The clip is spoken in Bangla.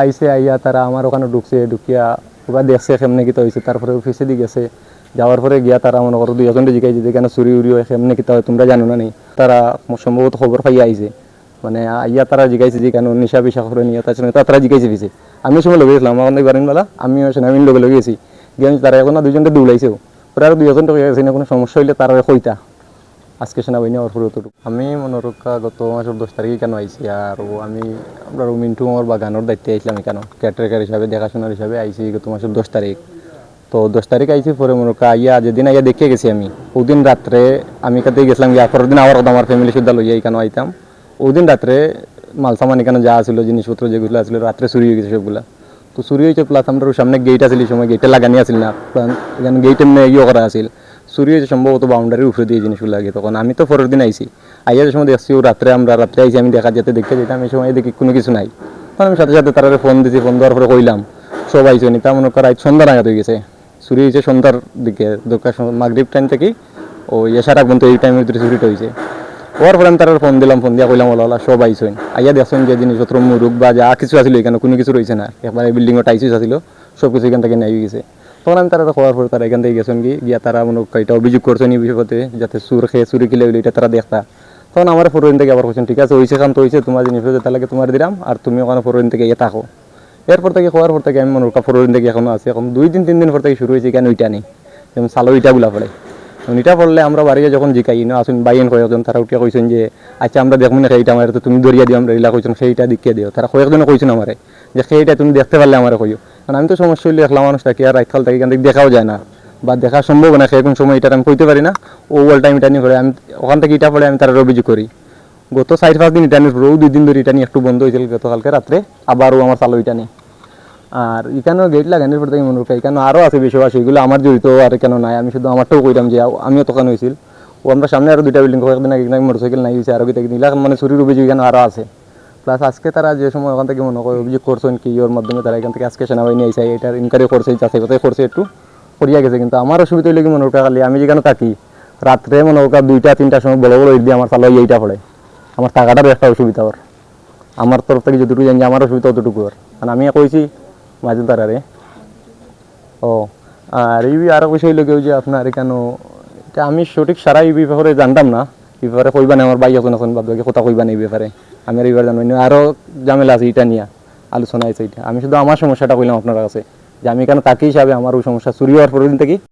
আইসে আইয়া তারা আমার ওখানে ঢুকছে, ঢুকিয়া ওরা দেখছে কেমনে কিতা হয়েছে তারপরে অফিসে দিয়ে গেছে। যাওয়ার পরে গিয়া তারা মনে করো দুই এজনটা জিজ্ঞাসা যে কেন চুরি উড়ি হয়, কেমনে কিতা হয়, তোমরা জানো না নেই তারা সম্ভবত খবর পাইয়া আইছে। মানে আইয়া তারা জিজ্ঞাসা যে, কেন নিশা পিসা করে নিয়ে তাছাড়া তা তারা জিজ্ঞাসা পিছে। আমি সময় লগে গেছিলাম, আমার বারিন বেলা। আমি সেনামিন লগে লগে গেছি। গিয়ে আমি তারা এখন না দুইজনটা দৌড়াইছেও পরে আর দুই এজনটা গেছে কোনো সমস্যা হইলে তারা কইতা। আজকে সেনাবাহিনী আমার পুরো অতটুকু আমি মনোরক্ষা গত মাসের দশ তারিখে কেন আইছি, আর আমি আমরা মিন্টু আমার বাগানোর দায়িত্বে আইছিলাম কেন কেয়ারটেকার হিসাবে, দেখাশোনার হিসাবে আইছি গত মাসের দশ তারিখ। তো দশ তারিখ আইছি পরে মনোরক্ষা আইয়া, যেদিন আইয়া দেখে গেছি আমি, ওদিন রাত্রে আমি কাতে গেছিলাম গিয়া পরের দিন আবার আমার ফ্যামিলি সুদ্ধা লইয়া কেন আইতাম। ওদিন রাত্রে মাল মালসামান এখানে যা আছিল, জিনিসপত্র যেগুলো আছিল, রাত্রে চুরি হয়ে গেছে সবগুলা। তো চুরি হয়েছে প্লাস আমরা সামনে গেট এই সময় গেটে লাগানি আছিল না এখানে গেট এমনি ইয়ে করা আছিল। চুরি হয়েছে সম্ভবত বাউন্ডারির উপরে দিয়ে জিনিসগুলো লাগে। তখন আমি তো পরের দিন আইসি আইয়া যে সময় দেখছি ও রাত্রে আমরা রাত্রে আইছি, আমি দেখা যেতে দেখতে যেতাম এই সময় দেখি কোনো কিছু নাই। তখন আমি সাথে সাথে তারা ফোন দিয়েছি ফোন দেওয়ার পরে কইলাম সব আইসো নি? তা মনে করা সন্ধ্যা নাগাদ হয়ে গেছে। চুরি হয়েছে সন্ধ্যার দিকে, দোকান মাগরীব টাইম থেকেই ও এসার পর্যন্ত এই টাইমের ভিতরে চুরিটা হয়েছে হওয়ার পরে আমি তারা ফোন দিলাম ফোন দিয়া কইলাম, ওলা সব আইসইন আইয়া দেখছেন যে জিনিসপত্র মুরুখ বা যা কিছু আছিল, এখানে কোনো কিছু রয়েছে না। একবারে বিল্ডিংও টাইসিস আছিল সব কিছু এখান থেকে নিয়ে গেছে। তখন আমি তারা খোয়ার পরে তারা এখান থেকে গেছেন কি, গিয়া তারা মনে এটা অভিযোগ করছেন এই বিষয়তে যাতে সুর খেয়ে চুরি কিলে এটা তারা দেখতা। তখন আমার ফোরন থেকে আবার বলছেন ঠিক আছে হয়েছে কাম তো হয়েছে তোমার জিনিস হয়েছে তাহলে তোমার দিলাম, আর তুমি ওখানে ফোরন থেকে ইয়ে থাকো। এরপর থেকে খোয়ার পর থেকে আমি মনে হয় ফোরন থেকে এখনও আছে, এখন দুই দিন, তিন দিন পর থেকে শুরু হয়েছে কেন ওইটা নেই যেমন সালো ইটাগুলা পড়ে। এখন ইটা পড়লে আমরা বাড়িতে যখন জিকাই না আসুন বাইন কয়েকজন, তারা উঠিয়া কইছেন যে আচ্ছা আমরা দেখব না সেইটা আমার তুমি দরিয়া দিও, আমরা এলা কইছেন, সেইটা দিকে দিও। তারা কয়েকজনে কইছেন আমারে, যে সেইটা তুমি দেখতে পারলে আমার কইও। কারণ আমি তো সমস্যা হইলে একলা মানুষ থাকি, আর রাইতকাল থাকি, এখান দেখাও যায় না। বা দেখা সম্ভব না, সেরকম সময় এটা আমি কইতে পারি না। ও ওয়াল টাইম এটা নিয়ে পড়ে আমি ওখান থেকে ইটা পড়ে আমি তার অভিযোগ করি। গত চার পাঁচ দিন ইটা নিয়ে ও দুই দিন ধরে ইটা নিয়ে একটু বন্ধ হয়েছিল গতকালকে রাত্রে, আবারও আমার চালো ইটা নিয়ে। আর এখানেও গেট লাগানোর পর থেকে মনে রাখা এখানে আরও আছে বিষয় সেগুলো আমার জড়িত, আর কেন নাই। আমি শুধু আমারটাও কইলাম যে, আমিও তখন হয়েছিল ও আমরা সামনে আরও দুইটা বিল্ডিং কয়েকদিন আগে মোটরসাইকেল নাই হয়েছে আরও কিতা এগুলা মানে চুরির অভিযোগ এখানে আরও আছে। প্লাস আজকে তারা যে সময় ওখান থেকে মনে করে অভিযোগ করছেন কি ওর মাধ্যমে তারা এখান থেকে আজকে সেনাবাহিনী আইসে এটার ইনকোয়ারি করছে যাচাই বাছাই করছে একটু করিয়া গেছে। কিন্তু আমার অসুবিধা হইলে কি মনে রাখা খালি আমি যেখানে থাকি, রাত্রে মনে হোক দুইটা, তিনটার সময় বড় বড় দিয়ে আমার চালাই এইটা পড়ে। আমার টাকাটারও একটা অসুবিধা ওর। আমার তরফ থেকে যতটুকু জানি, আমার অসুবিধা ততটুকু ওর। কারণ আমি কইছি, মাঝে তারারে ও, আর এই আরও বিষয় হইল কেউ যে আপনার কেন এটা আমি সঠিক সারা এই ব্যাপারে জানতাম না। ব্যাপারে কইবা আমার বাইয়া এখন এখন বাদ বাকি কথা কইবা না এই ব্যাপারে। আমি আর এইবার জানি না, আরও ঝামেলা আছে এটা নিয়ে, আলোচনা আছে এটা আমি শুধু আমার সমস্যাটা কইলাম আপনার কাছে, যে আমি কেন তাকে হিসাবে আমার ওই সমস্যা চুরি হওয়ার পরের দিন থেকে